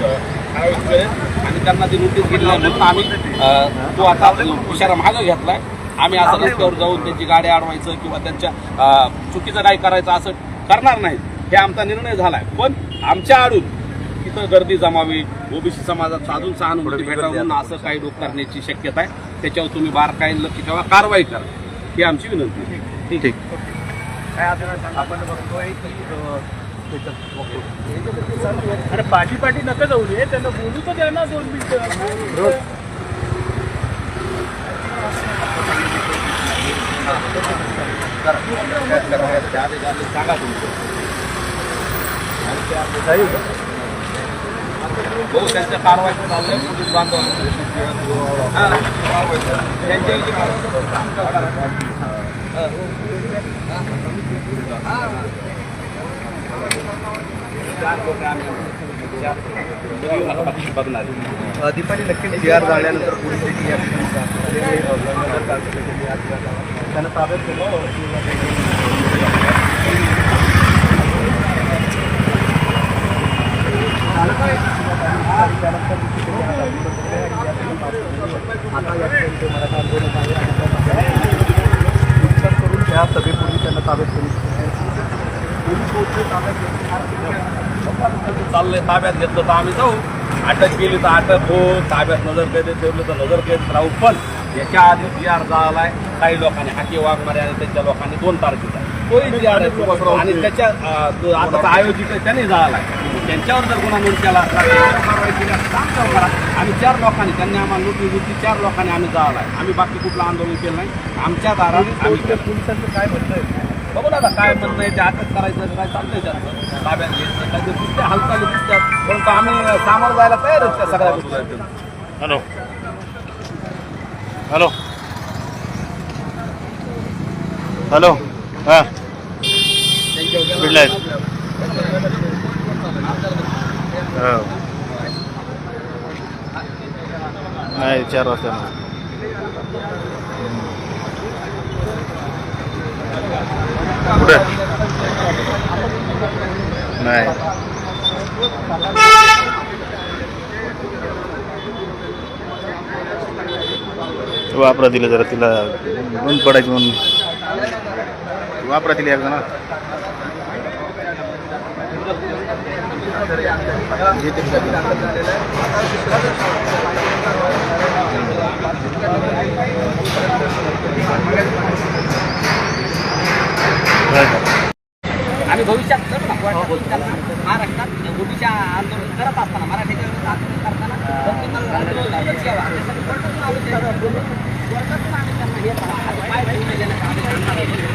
ठराविक वेळेत आणि त्यांना ती नोटीस नाही म्हणून आम्ही तो आता इशारा मागं घेतलाय. आम्ही असं रस्त्यावर जाऊन त्यांची गाडी अडवायचं किंवा त्यांच्या चुकीचं काही करायचं असं करणार नाही. हे आमचा निर्णय झालाय. पण आमच्या आडून तिथं गर्दी जमावी ओबीसी समाजात साधून सहानुभूती भेटावं म्हणून असं काही लोक करण्याची शक्यता आहे. त्याच्यावर तुम्ही बारकाईने लक्ष ठेवा कारवाई करा. ही आमची विनंती आहे. ठीक. आपण बघतोय अरे पाठी पाठी नका जाऊ दे त्यांना बोलू तर द्या ना दोन मिनिटं. सांगा तुमचं हो त्यांच्या कारवाई चाललंय. पोलीस बांधव. हा. त्यांच्याविषयी चार लोकं आम्ही चार बघणार अ, दीपाली नक्कीच जी आर झाल्यानंतर पोलीस देखील या त्यांना ताब्यात घेतलं आता या ठिकाणी मराठा आंदोलन आहे आणि करून त्या सभेपूर्वी त्यांना ताब्यात केली पोलीस पोहोचले ताब्यात घेऊन चाललंय ताब्यात घेतलं तर आम्ही जाऊ. अटक केली तर अटक हो ताब्यात नजर कैदेत ठेवलं तर नजर कैदेत राहू. पण याच्या आधी जी आर झालाय काही लोकांनी हाके वाघमारे आणि त्यांच्या लोकांनी दोन तारखेचा तोही जी आर आहे आणि त्याच्या आता आयोजित आहे त्याने झालाय त्यांच्यावर जर गुन्हा नोंद केला कारवाई आणि चार लोकांनी त्यांनी आम्हाला नोटीस दिली चार लोकांनी आम्ही जाळलाय. आम्ही बाकी कुठलं आंदोलन केलं नाही. आमच्या दारात आम्ही. पोलिसांचं काय म्हणणं आहे? बघू ना काय म्हणणं आहे ते अटक करायचं काय चाललंय त्यांचं? ताब्यात घ्यायचं काय ते दुसऱ्या हालचाली दिसतात परंतु आम्ही सामोरं जायला तयार आहेत त्या सगळ्या गोष्टी. हॅलो. हॅलो. हॅलो. हां. हो. नाही चार वाजता वापरा दिलं जरा तिला. बंद पडायची म्हणून. वापरा तिला एकदा ना. आम्ही भविष्यात करू ना महाराष्ट्रात ओबीसी आंदोलन करत असताना मराठीच्या आंदोलन करताना कोर्टातून आम्ही त्यांना हे पाय